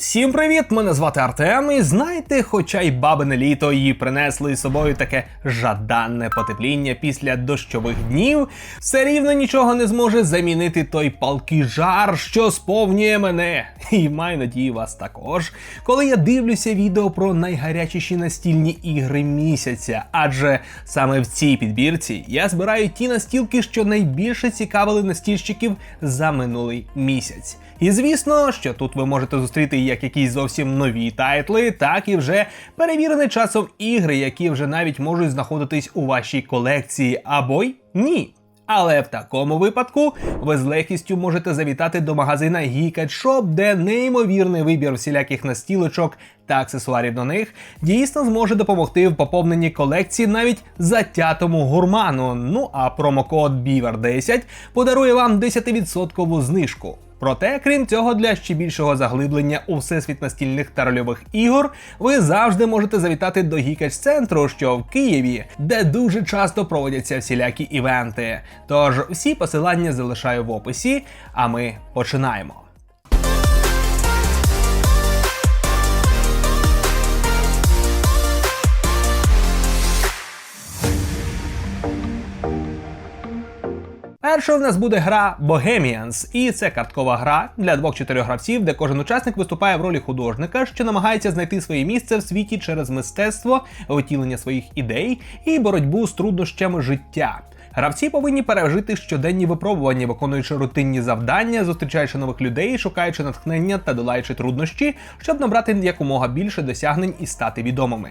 Всім привіт! Мене звати Артем. І знаєте, хоча й бабине літо її принесли із собою таке жаданне потепління після дощових днів, все рівно нічого не зможе замінити той палкий жар, що сповнює мене. І маю надію вас також, коли я дивлюся відео про найгарячіші настільні ігри місяця. Адже саме в цій підбірці я збираю ті настілки, що найбільше цікавили настільщиків за минулий місяць. І звісно, що тут ви можете зустріти як якісь зовсім нові тайтли, так і вже перевірені часом ігри, які вже навіть можуть знаходитись у вашій колекції, або й ні. Але в такому випадку ви з легкістю можете завітати до магазина Geeked Shop, де неймовірний вибір всіляких настілочок та аксесуарів до них дійсно зможе допомогти в поповненні колекції навіть затятому гурману. Ну а промокод BEAVER10 подарує вам 10% знижку. Проте, крім цього, для ще більшого заглиблення у всесвіт настільних та рольових ігор, ви завжди можете завітати до Гікач центру, що в Києві, де дуже часто проводяться всілякі івенти. Тож всі посилання залишаю в описі, а ми починаємо. Першою в нас буде гра Bohemians, і це карткова гра для двох-чотирьох гравців, де кожен учасник виступає в ролі художника, що намагається знайти своє місце в світі через мистецтво, втілення своїх ідей і боротьбу з труднощами життя. Гравці повинні пережити щоденні випробування, виконуючи рутинні завдання, зустрічаючи нових людей, шукаючи натхнення та долаючи труднощі, щоб набрати якомога більше досягнень і стати відомими.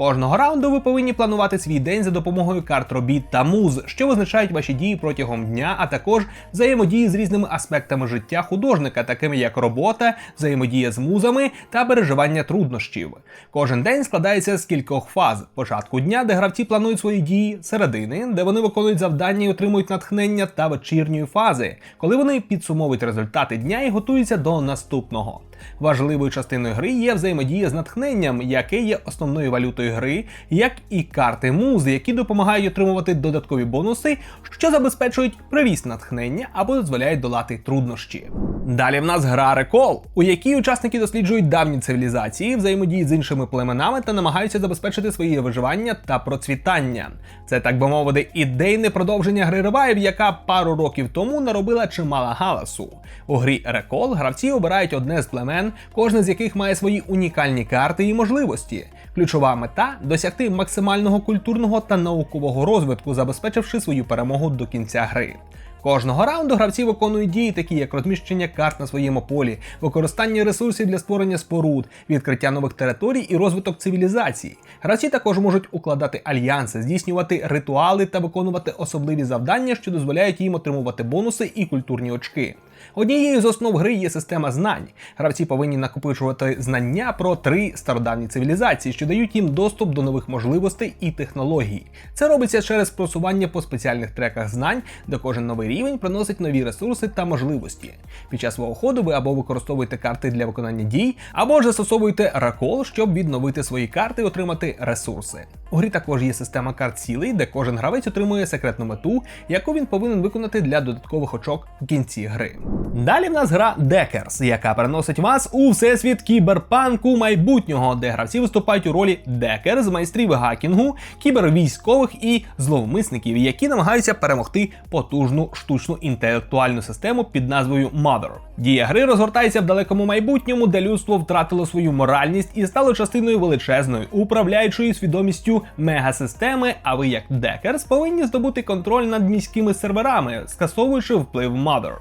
Кожного раунду ви повинні планувати свій день за допомогою карт робіт та муз, що визначають ваші дії протягом дня, а також взаємодії з різними аспектами життя художника, такими як робота, взаємодія з музами та переживання труднощів. Кожен день складається з кількох фаз: початку дня, де гравці планують свої дії, середини, де вони виконують завдання і отримують натхнення, та вечірньої фази, коли вони підсумовують результати дня і готуються до наступного. Важливою частиною гри є взаємодія з натхненням, яке є основною валютою гри, як і карти музи, які допомагають отримувати додаткові бонуси, що забезпечують привіз натхнення або дозволяють долати труднощі. Далі в нас гра Рекол, у якій учасники досліджують давні цивілізації, взаємодіють з іншими племенами та намагаються забезпечити своє виживання та процвітання. Це так би мовити, ідейне продовження гри Revive, яка пару років тому наробила чимало галасу. У грі Рекол гравці обирають одне з племен, кожне з яких має свої унікальні карти і можливості. Ключова мета досягти максимального культурного та наукового розвитку, забезпечивши свою перемогу до кінця гри. Кожного раунду гравці виконують дії, такі як розміщення карт на своєму полі, використання ресурсів для створення споруд, відкриття нових територій і розвиток цивілізації. Гравці також можуть укладати альянси, здійснювати ритуали та виконувати особливі завдання, що дозволяють їм отримувати бонуси і культурні очки. Однією з основ гри є система знань. Гравці повинні накопичувати знання про три стародавні цивілізації, що дають їм доступ до нових можливостей і технологій. Це робиться через просування по спеціальних треках знань, де кожен новий рівень приносить нові ресурси та можливості. Під час свого ходу ви або використовуєте карти для виконання дій, або ж застосовуєте ракол, щоб відновити свої карти і отримати ресурси. У грі також є система карт цілей, де кожен гравець отримує секретну мету, яку він повинен виконати для додаткових очок в кінці гри. Далі в нас гра Deckers, яка переносить вас у всесвіт кіберпанку майбутнього, де гравці виступають у ролі декер з майстрів гакінгу, кібервійськових і зловмисників, які намагаються перемогти потужну штучну інтелектуальну систему під назвою Mother. Дія гри розгортається в далекому майбутньому, де людство втратило свою моральність і стало частиною величезної, управляючої свідомістю мегасистеми. А ви, як декерс, повинні здобути контроль над міськими серверами, скасовуючи вплив Mother.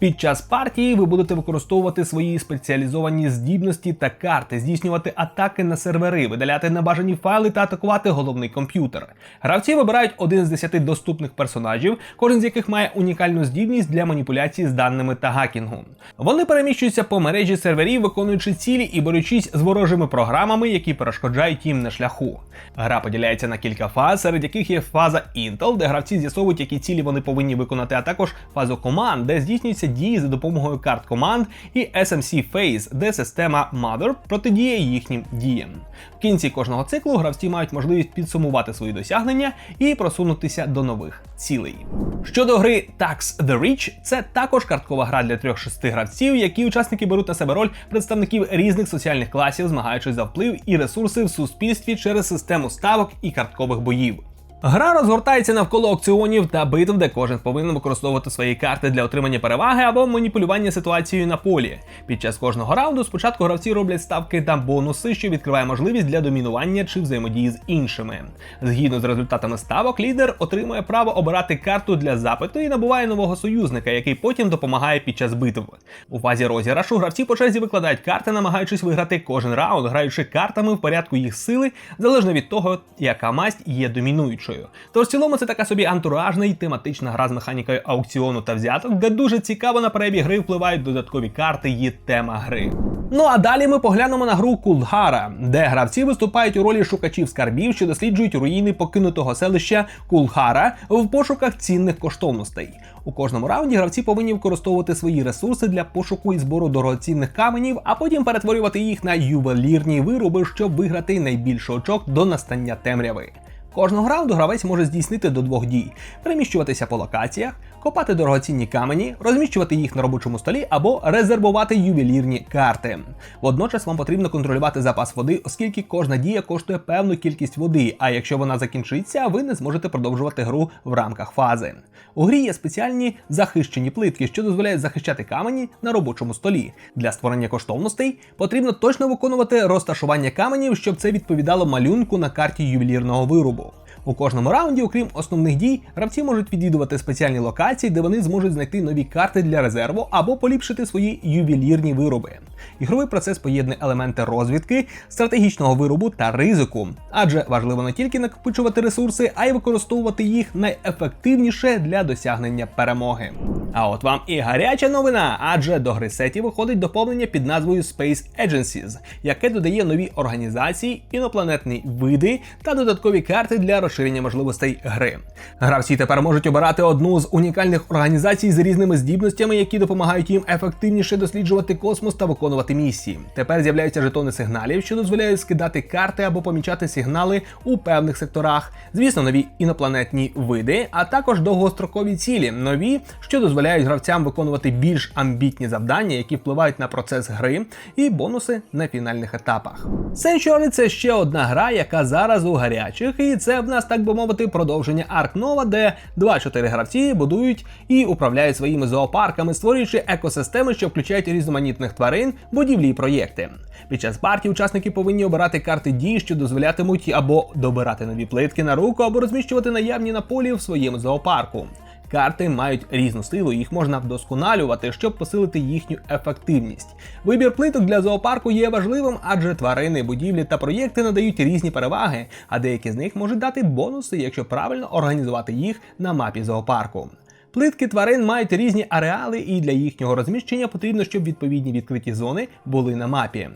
Під час партії ви будете використовувати свої спеціалізовані здібності та карти, здійснювати атаки на сервери, видаляти небажані файли та атакувати головний комп'ютер. Гравці вибирають один з десяти доступних персонажів, кожен з яких має унікальну здібність для маніпуляції з даними та гакінгу. Вони переміщуються по мережі серверів, виконуючи цілі і борючись з ворожими програмами, які перешкоджають їм на шляху. Гра поділяється на кілька фаз, серед яких є фаза Intel, де гравці з'ясовують, які цілі вони повинні виконати, а також фазу команд, де здійснюється дії за допомогою карт команд і SMC Phase, де система Mother протидіє їхнім діям. В кінці кожного циклу гравці мають можливість підсумувати свої досягнення і просунутися до нових цілей. Щодо гри Tax the Rich, це також карткова гра для трьох-шести гравців, які учасники беруть на себе роль представників різних соціальних класів, змагаючись за вплив і ресурси в суспільстві через систему ставок і карткових боїв. Гра розгортається навколо аукціонів та битв, де кожен повинен використовувати свої карти для отримання переваги або маніпулювання ситуацією на полі. Під час кожного раунду спочатку гравці роблять ставки та бонуси, що відкриває можливість для домінування чи взаємодії з іншими. Згідно з результатами ставок, лідер отримує право обирати карту для запиту і набуває нового союзника, який потім допомагає під час битв. У фазі розіграшу гравці по черзі викладають карти, намагаючись виграти кожен раунд, граючи картами в порядку їх сили, залежно від того, яка масть є домінуючою. Тож в цілому це така собі антуражна і тематична гра з механікою аукціону та взяток, де дуже цікаво на перебіг гри впливають додаткові карти і тема гри. Ну а далі ми поглянемо на гру Кулгара, де гравці виступають у ролі шукачів скарбів, що досліджують руїни покинутого селища Кулгара в пошуках цінних коштовностей. У кожному раунді гравці повинні використовувати свої ресурси для пошуку і збору дорогоцінних каменів, а потім перетворювати їх на ювелірні вироби, щоб виграти найбільший очок до настання темряви. Кожного раунду гравець може здійснити до двох дій: переміщуватися по локаціях, копати дорогоцінні камені, розміщувати їх на робочому столі або резервувати ювелірні карти. Водночас вам потрібно контролювати запас води, оскільки кожна дія коштує певну кількість води. А якщо вона закінчиться, ви не зможете продовжувати гру в рамках фази. У грі є спеціальні захищені плитки, що дозволяють захищати камені на робочому столі. Для створення коштовностей потрібно точно виконувати розташування каменів, щоб це відповідало малюнку на карті ювелірного виробу. У кожному раунді, окрім основних дій, гравці можуть відвідувати спеціальні локації, де вони зможуть знайти нові карти для резерву або поліпшити свої ювелірні вироби. Ігровий процес поєднує елементи розвідки, стратегічного виробу та ризику, адже важливо не тільки накопичувати ресурси, а й використовувати їх найефективніше для досягнення перемоги. А от вам і гаряча новина, адже до гри сеті виходить доповнення під назвою Space Agencies, яке додає нові організації, інопланетні види та додаткові карти для розширення можливостей гри. Гравці тепер можуть обирати одну з унікальних організацій з різними здібностями, які допомагають їм ефективніше досліджувати космос та виконувати місії. Тепер з'являються жетони сигналів, що дозволяють скидати карти або помічати сигнали у певних секторах. Звісно, нові інопланетні види, а також довгострокові цілі, нові, що дозволяють гравцям виконувати більш амбітні завдання, які впливають на процес гри, і бонуси на фінальних етапах. Sanctuary – це ще одна гра, яка зараз у гарячих, і це в нас, так би мовити, продовження Nova, де 2-4 гравці будують і управляють своїми зоопарками, створюючи екосистеми, що включають різноманітних тварин, будівлі і проєкти. Під час партії учасники повинні обирати карти дій, що дозволятимуть або добирати нові плитки на руку, або розміщувати наявні на полі в своєму зоопарку. Карти мають різну силу, їх можна вдосконалювати, щоб посилити їхню ефективність. Вибір плиток для зоопарку є важливим, адже тварини, будівлі та проєкти надають різні переваги, а деякі з них можуть дати бонуси, якщо правильно організувати їх на мапі зоопарку. Плитки тварин мають різні ареали, і для їхнього розміщення потрібно, щоб відповідні відкриті зони були на мапі.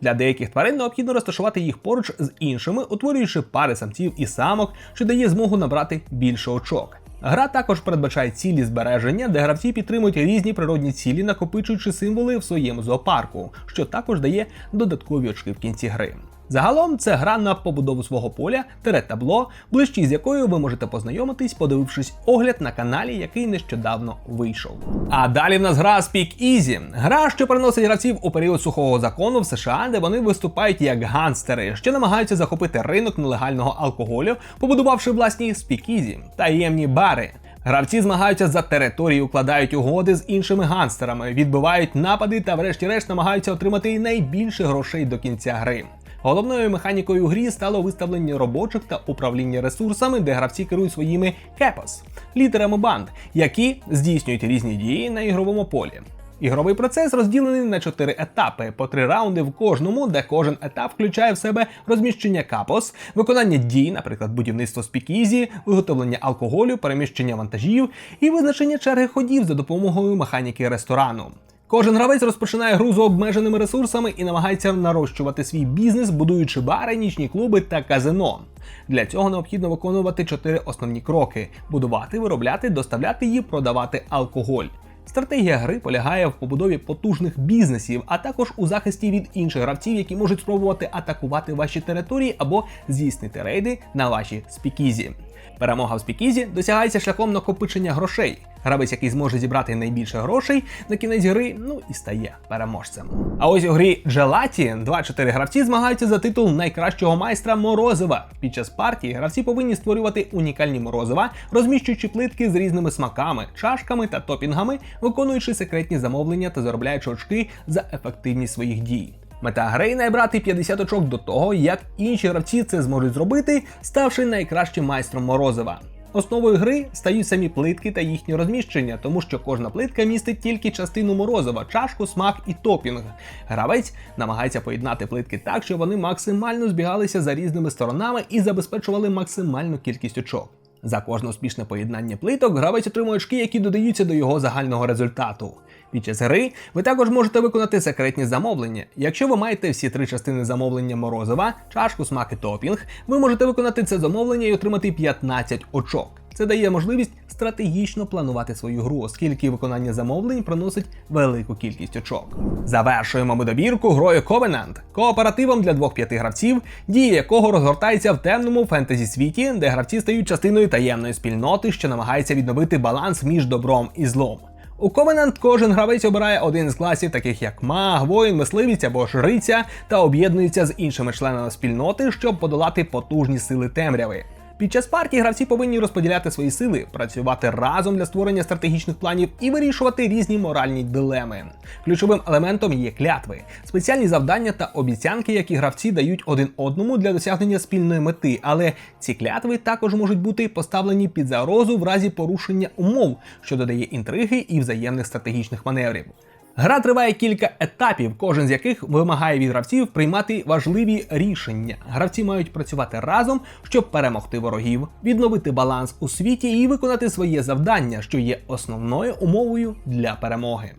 Для деяких тварин необхідно розташувати їх поруч з іншими, утворюючи пари самців і самок, що дає змогу набрати більше очок. Гра також передбачає цілі збереження, де гравці підтримують різні природні цілі, накопичуючи символи в своєму зоопарку, що також дає додаткові очки в кінці гри. Загалом це гра на побудову свого поля, тере табло, ближчі з якою ви можете познайомитись, подивившись огляд на каналі, який нещодавно вийшов. А далі в нас гра Speak Easy. Гра, що переносить гравців у період сухого закону в США, де вони виступають як ганстери, що намагаються захопити ринок нелегального алкоголю, побудувавши власні Easy, таємні бари. Гравці змагаються за територію, укладають угоди з іншими ганстерами, відбивають напади та, врешті-решт, намагаються отримати найбільше грошей до кінця гри. Головною механікою грі стало виставлення робочих та управління ресурсами, де гравці керують своїми кепос лідерами банд, які здійснюють різні дії на ігровому полі. Ігровий процес розділений на чотири етапи, по три раунди в кожному, де кожен етап включає в себе розміщення капос, виконання дій, наприклад, будівництво спікізі, виготовлення алкоголю, переміщення вантажів і визначення черги ходів за допомогою механіки ресторану. Кожен гравець розпочинає гру з обмеженими ресурсами і намагається нарощувати свій бізнес, будуючи бари, нічні клуби та казино. Для цього необхідно виконувати чотири основні кроки: будувати, виробляти, доставляти і продавати алкоголь. Стратегія гри полягає в побудові потужних бізнесів, а також у захисті від інших гравців, які можуть спробувати атакувати ваші території або здійснити рейди на ваші спікізі. Перемога в спікізі досягається шляхом накопичення грошей. Гравець, який зможе зібрати найбільше грошей на кінець гри, ну і стає переможцем. А ось у грі Джелаті 2-4 гравці змагаються за титул найкращого майстра морозива. Під час партії гравці повинні створювати унікальні морозива, розміщуючи плитки з різними смаками, чашками та топінгами, виконуючи секретні замовлення та заробляючи очки за ефективність своїх дій. Мета гри набрати 50 очок до того, як інші гравці це зможуть зробити, ставши найкращим майстром морозива. Основою гри стають самі плитки та їхнє розміщення, тому що кожна плитка містить тільки частину морозива, чашку, смак і топінг. Гравець намагається поєднати плитки так, щоб вони максимально збігалися за різними сторонами і забезпечували максимальну кількість очок. За кожне успішне поєднання плиток гравець отримує очки, які додаються до його загального результату. Під час гри ви також можете виконати секретні замовлення. Якщо ви маєте всі три частини замовлення морозива, чашку, смак і топінг, ви можете виконати це замовлення і отримати 15 очок. Це дає можливість стратегічно планувати свою гру, оскільки виконання замовлень приносить велику кількість очок. Завершуємо ми добірку грою Covenant, кооперативом для двох-п'яти гравців, дія якого розгортається в темному фентезі світі, де гравці стають частиною таємної спільноти, що намагається відновити баланс між добром і злом. У Covenant кожен гравець обирає один з класів, таких як маг, воїн, мисливець або жриця, та об'єднується з іншими членами спільноти, щоб подолати потужні сили темряви. Під час партії гравці повинні розподіляти свої сили, працювати разом для створення стратегічних планів і вирішувати різні моральні дилеми. Ключовим елементом є клятви, спеціальні завдання та обіцянки, які гравці дають один одному для досягнення спільної мети. Але ці клятви також можуть бути поставлені під загрозу в разі порушення умов, що додає інтриги і взаємних стратегічних маневрів. Гра триває кілька етапів, кожен з яких вимагає від гравців приймати важливі рішення. Гравці мають працювати разом, щоб перемогти ворогів, відновити баланс у світі і виконати своє завдання, що є основною умовою для перемоги.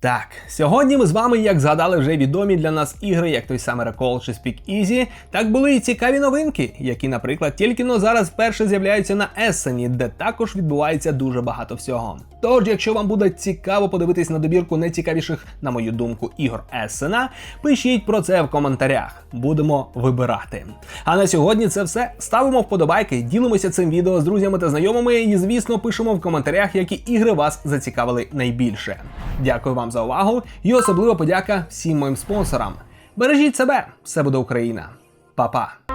Так, сьогодні ми з вами, як згадали вже відомі для нас ігри, як той самий Recall чи Speak Easy, так були і цікаві новинки, які, наприклад, тільки но зараз вперше з'являються на Ессені, де також відбувається дуже багато всього. Тож, якщо вам буде цікаво подивитись на добірку найцікавіших, на мою думку, ігор Ессена, пишіть про це в коментарях. Будемо вибирати. А на сьогодні це все. Ставимо вподобайки, ділимося цим відео з друзями та знайомими, і, звісно, пишемо в коментарях, які ігри вас зацікавили найбільше. Дякую вам за увагу і особливо подяка всім моїм спонсорам. Бережіть себе, все буде Україна. Па-па!